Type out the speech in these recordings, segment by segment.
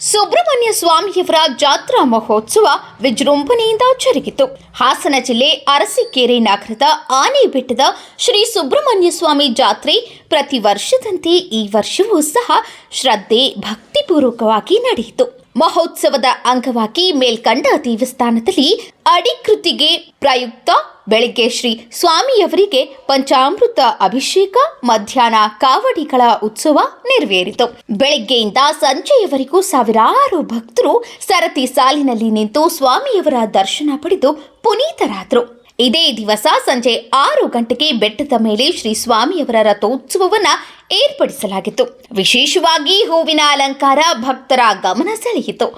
ಸುಬ್ರಹ್ಮಣ್ಯ ಸ್ವಾಮಿಯವರ ಜಾತ್ರಾ ಮಹೋತ್ಸವ ವಿಜೃಂಭಣೆಯಿಂದ ಜರುಗಿತು. ಹಾಸನ ಜಿಲ್ಲೆ ಅರಸೀಕೆರೆ ನಗರದ ಆನೆಬೆಟ್ಟದ ಶ್ರೀ ಸುಬ್ರಹ್ಮಣ್ಯ ಸ್ವಾಮಿ ಜಾತ್ರೆ ಪ್ರತಿ ವರ್ಷದಂತೆ ಈ ವರ್ಷವೂ ಸಹ ಶ್ರದ್ಧೆ ಭಕ್ತಿಪೂರ್ವಕವಾಗಿ ನಡೆಯಿತು. ಮಹೋತ್ಸವದ ಅಂಗವಾಗಿ ಮೇಲ್ಕಂಡ ದೇವಸ್ಥಾನದಲ್ಲಿ ಅಡಿಕೃತಿಗೆ ಪ್ರಯುಕ್ತ ಬೆಳಗ್ಗೆ ಶ್ರೀ ಸ್ವಾಮಿಯವರಿಗೆ ಪಂಚಾಮೃತ ಅಭಿಷೇಕ, ಮಧ್ಯಾಹ್ನ ಕಾವಡಿಗಳ ಉತ್ಸವ ನೆರವೇರಿತು. ಬೆಳಗ್ಗೆಯಿಂದ ಸಂಜೆಯವರೆಗೂ ಸಾವಿರಾರು ಭಕ್ತರು ಸರತಿ ಸಾಲಿನಲ್ಲಿ ನಿಂತು ಸ್ವಾಮಿಯವರ ದರ್ಶನ ಪಡೆದು ಪುನೀತರಾದರು. ಇದೇ ದಿವಸ ಸಂಜೆ ಆರು ಗಂಟೆಗೆ ಬೆಟ್ಟದ ಮೇಲೆ ಶ್ರೀ ಸ್ವಾಮಿಯವರ ರಥೋತ್ಸವವನ್ನ ಏರ್ಪಡಿಸಲಾಗಿತ್ತು. ವಿಶೇಷವಾಗಿ ಹೂವಿನ ಅಲಂಕಾರ ಭಕ್ತರ ಗಮನ ಸೆಳೆಯಿತು.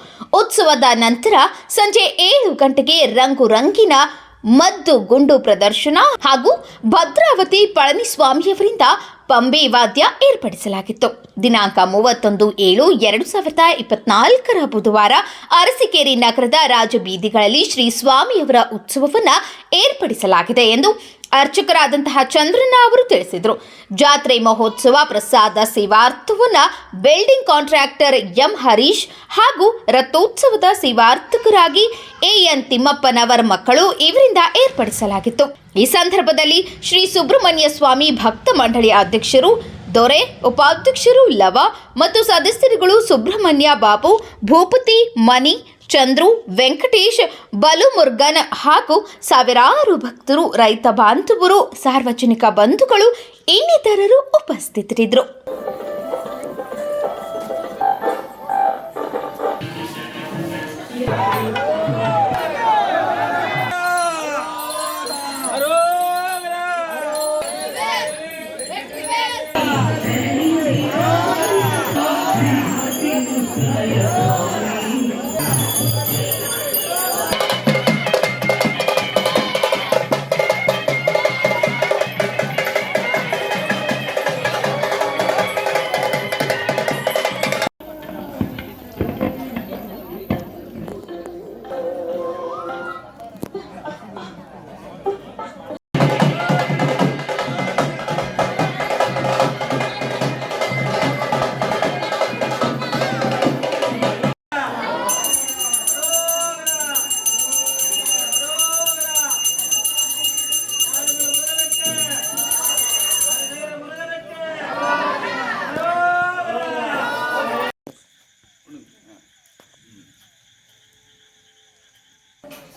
ಉತ್ಸವದ ನಂತರ ಸಂಜೆ ಏಳು ಗಂಟೆಗೆ ರಂಗು ರಂಗಿನ ಮದ್ದು ಗುಂಡು ಪ್ರದರ್ಶನ ಹಾಗೂ ಭದ್ರಾವತಿ ಪಳನಿಸ್ವಾಮಿಯವರಿಂದ ಪಂಬೆ ವಾದ್ಯ ಏರ್ಪಡಿಸಲಾಗಿತ್ತು. ದಿನಾಂಕ ಮೂವತ್ತೊಂದು ಏಳು ಎರಡು ಸಾವಿರದ ಇಪ್ಪತ್ನಾಲ್ಕರ ಬುಧವಾರ ಅರಸಿಕೇರಿ ನಗರದ ರಾಜಬೀದಿಗಳಲ್ಲಿ ಶ್ರೀ ಸ್ವಾಮಿಯವರ ಉತ್ಸವವನ್ನು ಏರ್ಪಡಿಸಲಾಗಿದೆ ಎಂದು ಅರ್ಚಕರಾದಂತಹ ಚಂದ್ರನ ಅವರು ತಿಳಿಸಿದರು. ಜಾತ್ರೆ ಮಹೋತ್ಸವ ಪ್ರಸಾದ ಸೇವಾರ್ಥವನ್ನ ಬಿಲ್ಡಿಂಗ್ ಕಾಂಟ್ರಾಕ್ಟರ್ ಎಂ ಹರೀಶ್ ಹಾಗೂ ರಥೋತ್ಸವದ ಸೇವಾರ್ಥಕರಾಗಿ ಎನ್ ತಿಮ್ಮಪ್ಪನವರ ಮಕ್ಕಳು ಇವರಿಂದ ಏರ್ಪಡಿಸಲಾಗಿತ್ತು. ಈ ಸಂದರ್ಭದಲ್ಲಿ ಶ್ರೀ ಸುಬ್ರಹ್ಮಣ್ಯ ಸ್ವಾಮಿ ಭಕ್ತ ಮಂಡಳಿ ಅಧ್ಯಕ್ಷರು, ದೊರೆ ಉಪಾಧ್ಯಕ್ಷರು ಲವ ಮತ್ತು ಸದಸ್ಯರುಗಳು ಸುಬ್ರಹ್ಮಣ್ಯ ಬಾಬು, ಭೂಪತಿ ಮಣಿ ಚಂದ್ರು ವೆಂಕಟೇಶ್ ಬಲು ಮುರ್ಗನ್ ಹಾಗೂ ಸಾವಿರಾರು ಭಕ್ತರು ರೈತ ಬಾಂಧವರು ಸಾರ್ವಜನಿಕ ಬಂಧುಗಳು ಇನ್ನಿತರರು ಉಪಸ್ಥಿತರಿದ್ದರು.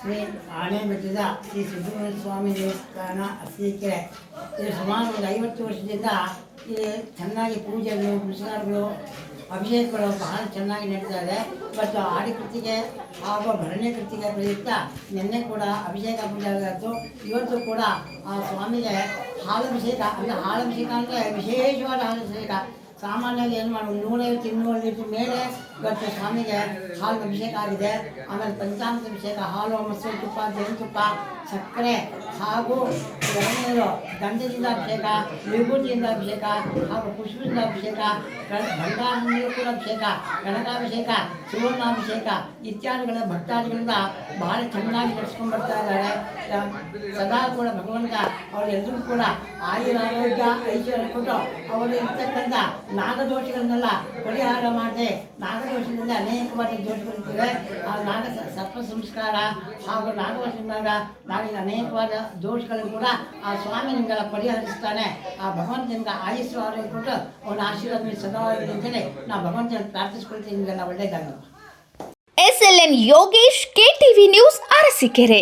ಶ್ರೀ ಆಣೆಮಠದ ಶ್ರೀ ಸುಬ್ರಹ್ಮಣ್ಯ ಸ್ವಾಮಿ ದೇವಸ್ಥಾನ ಅರಸೀಕೆರೆ ಇದು ಸುಮಾರು ಒಂದು ಐವತ್ತು ವರ್ಷದಿಂದ ಇಲ್ಲಿ ಚೆನ್ನಾಗಿ ಪೂಜೆಗಳು ಪುರಸ್ಕಾರಗಳು ಅಭಿಷೇಕಗಳು ಬಹಳ ಚೆನ್ನಾಗಿ ನಡೀತಾ ಇದೆ. ಮತ್ತು ಆಡಿ ಕೃತಿಗೆ ಹಾಗೂ ಭರಣ್ಯ ಕೃತಿಗೆ ಪ್ರಯುಕ್ತ ನಿನ್ನೆ ಕೂಡ ಅಭಿಷೇಕ ಪೂಜೆ ಆಗಿತ್ತು ಇವತ್ತು ಕೂಡ ಆ ಸ್ವಾಮಿಗೆ ಹಾಲಭಿಷೇಕ, ಅಂದರೆ ಹಾಲಭಿಷೇಕ ಅಂದರೆ ವಿಶೇಷವಾದ ಹಾಲಭಿಷೇಕ. ಸಾಮಾನ್ಯವಾಗಿ ಏನು ಮಾಡೋದು ನೂರೈವತ್ತು ಇನ್ನೂರು ಲೀಟ್ರ್ ಮೇಲೆ ಇವತ್ತು ಸ್ವಾಮಿಗೆ ಹಾಲು ಅಭಿಷೇಕ ಆಗಿದೆ. ಆಮೇಲೆ ಪಂಚಾಮೃತ ಅಭಿಷೇಕ, ಹಾಲು, ಮೊಸರು, ತುಪ್ಪ ಜೇನುತುಪ್ಪ ಸಕ್ಕರೆ ಹಾಗೂ ಎಳನೀರು, ಗಂಧದಿಂದ ಅಭಿಷೇಕ ವಿಭೂತಿಯಿಂದ ಅಭಿಷೇಕ, ಹಾಗೂ ಪುಷ್ಪದಿಂದ ಅಭಿಷೇಕ ಬಂಗಾರದಿಂದ ಕೂಡ ಅಭಿಷೇಕ ಕನಕಾಭಿಷೇಕ ಸುವರ್ಣಾಭಿಷೇಕ ಇತ್ಯಾದಿಗಳ ಭಕ್ತಾದಿಗಳಿಂದ ಬಹಳ ಚೆನ್ನಾಗಿ ನಡೆಸ್ಕೊಂಡು ಬರ್ತಾ ಇದ್ದಾರೆ. ಸದಾ ಕೂಡ ಭಗವಂತ ಅವರೆಲ್ಲರೂ ಕೂಡ ಆಯುರ ಆರೋಗ್ಯ ಐಶ್ವರ್ಯ ಕೊಟ್ಟು ಅವರು ಇರ್ತಕ್ಕಂಥ ನಾಗದೋಷಗಳನ್ನೆಲ್ಲ ಪರಿಹಾರ ಮಾಡದೆ ನಾಗದೋಷದಿಂದ ಅನೇಕವಾದ ದೋಷಗಳಿರ್ತವೆ. ಆ ನಾಗ ಸರ್ಪ ಸಂಸ್ಕಾರ ಹಾಗೂ ನಾಗವಶದಿಂದ ನಾವಿನ ಅನೇಕವಾದ ದೋಷಗಳು ಕೂಡ ಆ ಸ್ವಾಮಿ ನಿಮಗೆಲ್ಲ ಪರಿಹರಿಸ್ತಾನೆ. ಆ ಭಗವಂತನಿಂದ ಆಯುಸ್ಸು ಆರೋಗ್ಯ ಕೊಟ್ಟು ಅವನ ಆಶೀರ್ವಾದ ನೀವು ಸದಾ ಅಂತೇಳಿ ನಾವು ಭಗವಂತನ ಪ್ರಾರ್ಥಿಸ್ಕೊಳ್ತೀವಿ ನಿಮಗೆಲ್ಲ L N Yogesh, K T V news, Arsikere.